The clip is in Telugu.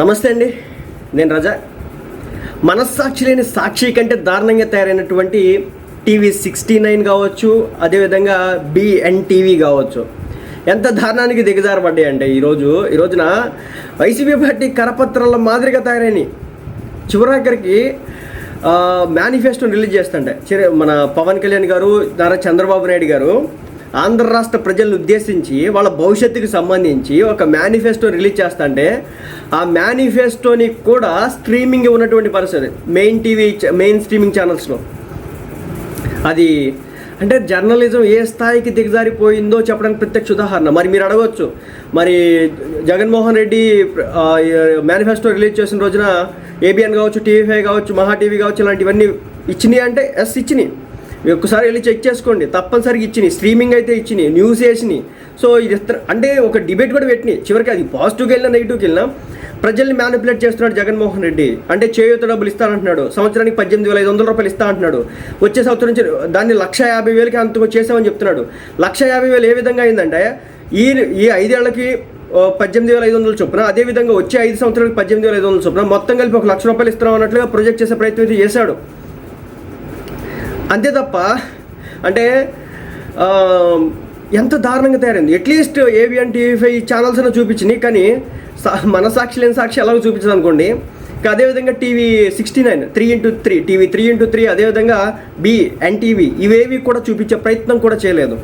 నమస్తే అండి. నేను రజా. మనస్సాక్షి లేని సాక్షి కంటే దారుణంగా తయారైనటువంటి టీవీ సిక్స్టీ నైన్ కావచ్చు అదేవిధంగా బిఎన్టీవీ కావచ్చు. ఎంత దారుణానికి దిగజారబడ్డాయి ఈరోజు ఈ రోజున వైసీపీ పార్టీ కరపత్రాల మాదిరిగా తయారైనవి చివరాఖరికి మేనిఫెస్టో రిలీజ్ చేస్తుంటే మన పవన్ కళ్యాణ్ గారు నారా చంద్రబాబు నాయుడు గారు ఆంధ్ర రాష్ట్ర ప్రజలను ఉద్దేశించి వాళ్ళ భవిష్యత్తుకి సంబంధించి ఒక మేనిఫెస్టో రిలీజ్ చేస్తుంటే ఆ మేనిఫెస్టోని కూడా స్ట్రీమింగ్ ఉన్నటువంటి పరిస్థితి మెయిన్ టీవీ మెయిన్ స్ట్రీమింగ్ ఛానల్స్లో అది అంటే జర్నలిజం ఏ స్థాయికి దిగజారిపోయిందో చెప్పడానికి ప్రత్యక్ష ఉదాహరణ. మరి మీరు అడగవచ్చు మరి జగన్మోహన్ రెడ్డి మేనిఫెస్టో రిలీజ్ చేసిన రోజున ఏబిఎన్ కావచ్చు టీవీ ఫైవ్ కావచ్చు మహా టీవీ కావచ్చు ఇలాంటివన్నీ ఇచ్చినాయి అంటే ఎస్ ఇచ్చినాయి. ఒక్కసారి వెళ్ళి చెక్ చేసుకోండి. తప్పనిసరిగా ఇచ్చినాయి స్ట్రీమింగ్ అయితే ఇచ్చినాయి న్యూస్ వేసినాయి సో ఇది అంటే ఒక డిబేట్ కూడా పెట్టినాయి చివరికి అది పాజిటివ్కి వెళ్ళినా నెగిటివ్కి వెళ్ళినా ప్రజల్ని మ్యానిపులేట్ చేస్తున్నాడు జగన్మోహన్ రెడ్డి. అంటే చేయూత డబ్బులు ఇస్తానంటున్నాడు సంవత్సరానికి పద్దెనిమిది వేల ఐదు వందల రూపాయలు ఇస్తా అంటున్నాడు. వచ్చే సంవత్సరం నుంచి దాన్ని లక్ష యాభై వేలకి అంతకు చేసామని చెప్తున్నాడు. లక్ష యాభై వేలు ఏ విధంగా అయిందంటే ఈ ఈ ఐదేళ్ళకి పద్దెనిమిది వేల ఐదు వందల చొప్పున అదేవిధంగా వచ్చే ఐదు సంవత్సరాలకు పద్దెనిమిది వేల ఐదు వందల చొప్పున మొత్తం కలిపి ఒక లక్ష రూపాయలు ఇస్తున్నాం అన్నట్లుగా ప్రొజెక్ట్ చేసే ప్రయత్నం అయితే చేశాడు. అంతే తప్ప అంటే ఎంత దారుణంగా తయారైంది. At least ABN TV five channels అయినా చూపించినాయి కానీ సా- మన సాక్షి లేని సాక్షి ఎలాగో చూపించదు అనుకోండి. అదేవిధంగా TV sixty nine three into three TV three into three అదేవిధంగా బి ఎన్టీవీ ఇవేవి కూడా చూపించే ప్రయత్నం కూడా చేయలేదు.